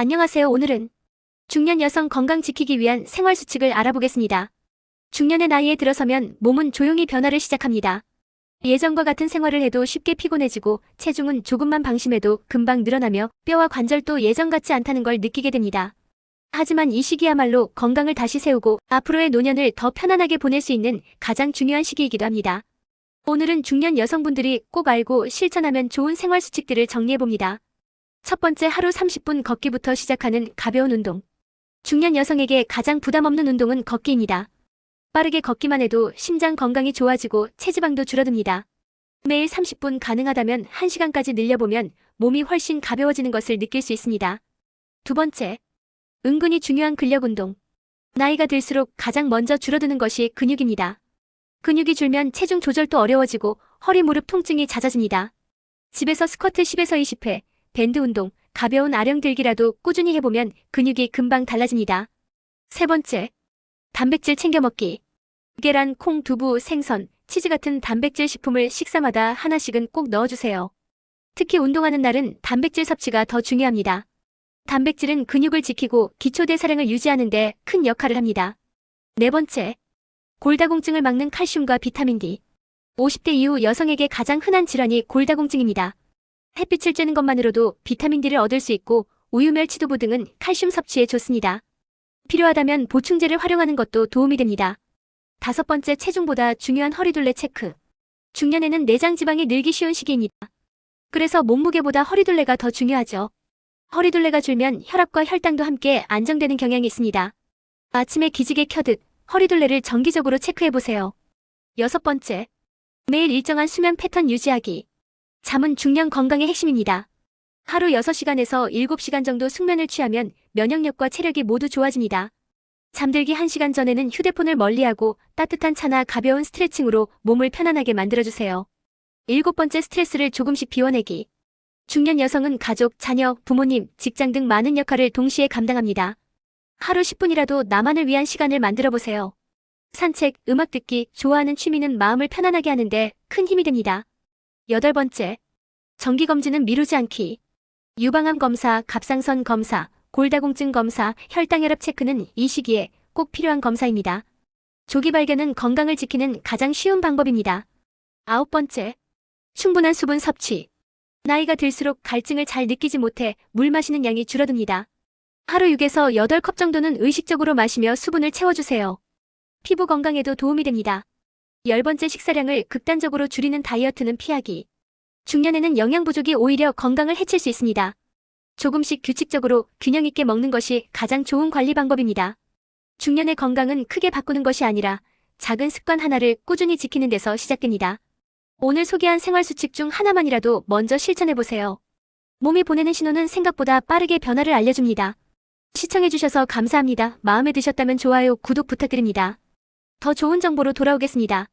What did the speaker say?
안녕하세요. 오늘은 중년 여성 건강 지키기 위한 생활 수칙을 알아보겠습니다. 중년의 나이에 들어서면 몸은 조용히 변화를 시작합니다. 예전과 같은 생활을 해도 쉽게 피곤해지고 체중은 조금만 방심해도 금방 늘어나며 뼈와 관절도 예전 같지 않다는 걸 느끼게 됩니다. 하지만 이 시기야말로 건강을 다시 세우고 앞으로의 노년을 더 편안하게 보낼 수 있는 가장 중요한 시기이기도 합니다. 오늘은 중년 여성분들이 꼭 알고 실천하면 좋은 생활 수칙들을 정리해봅니다. 첫 번째 하루 30분 걷기부터 시작하는 가벼운 운동. 중년 여성에게 가장 부담 없는 운동은 걷기입니다. 빠르게 걷기만 해도 심장 건강이 좋아지고 체지방도 줄어듭니다. 매일 30분 가능하다면 1시간까지 늘려보면 몸이 훨씬 가벼워지는 것을 느낄 수 있습니다. 두 번째, 은근히 중요한 근력 운동. 나이가 들수록 가장 먼저 줄어드는 것이 근육입니다. 근육이 줄면 체중 조절도 어려워지고 허리 무릎 통증이 잦아집니다. 집에서 스쿼트 10에서 20회, 밴드 운동, 가벼운 아령 들기라도 꾸준히 해보면 근육이 금방 달라집니다. 세 번째, 단백질 챙겨 먹기. 계란, 콩, 두부, 생선, 치즈 같은 단백질 식품을 식사마다 하나씩은 꼭 넣어주세요. 특히 운동하는 날은 단백질 섭취가 더 중요합니다. 단백질은 근육을 지키고 기초 대사량을 유지하는 데 큰 역할을 합니다. 네 번째, 골다공증을 막는 칼슘과 비타민 D. 50대 이후 여성에게 가장 흔한 질환이 골다공증입니다. 햇빛을 쬐는 것만으로도 비타민 D를 얻을 수 있고 우유 멸 치두부 등은 칼슘 섭취에 좋습니다. 필요하다면 보충제를 활용하는 것도 도움이 됩니다. 다섯 번째 체중보다 중요한 허리둘레 체크. 중년에는 내장 지방이 늘기 쉬운 시기입니다. 그래서 몸무게보다 허리둘레가 더 중요하죠. 허리둘레가 줄면 혈압과 혈당도 함께 안정되는 경향이 있습니다. 아침에 기지개 켜듯 허리둘레를 정기적으로 체크해보세요. 여섯 번째, 매일 일정한 수면 패턴 유지하기. 잠은 중년 건강의 핵심입니다. 하루 6시간에서 7시간 정도 숙면을 취하면 면역력과 체력이 모두 좋아집니다. 잠들기 1시간 전에는 휴대폰을 멀리하고 따뜻한 차나 가벼운 스트레칭으로 몸을 편안하게 만들어주세요. 일곱 번째 스트레스를 조금씩 비워내기. 중년 여성은 가족, 자녀, 부모님, 직장 등 많은 역할을 동시에 감당합니다. 하루 10분이라도 나만을 위한 시간을 만들어 보세요. 산책, 음악 듣기, 좋아하는 취미는 마음을 편안하게 하는데 큰 힘이 됩니다. 여덟 번째, 정기검진은 미루지 않기. 유방암 검사, 갑상선 검사, 골다공증 검사, 혈당혈압 체크는 이 시기에 꼭 필요한 검사입니다. 조기 발견은 건강을 지키는 가장 쉬운 방법입니다. 아홉 번째, 충분한 수분 섭취. 나이가 들수록 갈증을 잘 느끼지 못해 물 마시는 양이 줄어듭니다. 하루 6에서 8컵 정도는 의식적으로 마시며 수분을 채워주세요. 피부 건강에도 도움이 됩니다. 열 번째 식사량을 극단적으로 줄이는 다이어트는 피하기. 중년에는 영양 부족이 오히려 건강을 해칠 수 있습니다. 조금씩 규칙적으로 균형 있게 먹는 것이 가장 좋은 관리 방법입니다. 중년의 건강은 크게 바꾸는 것이 아니라 작은 습관 하나를 꾸준히 지키는 데서 시작됩니다. 오늘 소개한 생활 수칙 중 하나만이라도 먼저 실천해 보세요. 몸이 보내는 신호는 생각보다 빠르게 변화를 알려줍니다. 시청해주셔서 감사합니다. 마음에 드셨다면 좋아요, 구독 부탁드립니다. 더 좋은 정보로 돌아오겠습니다.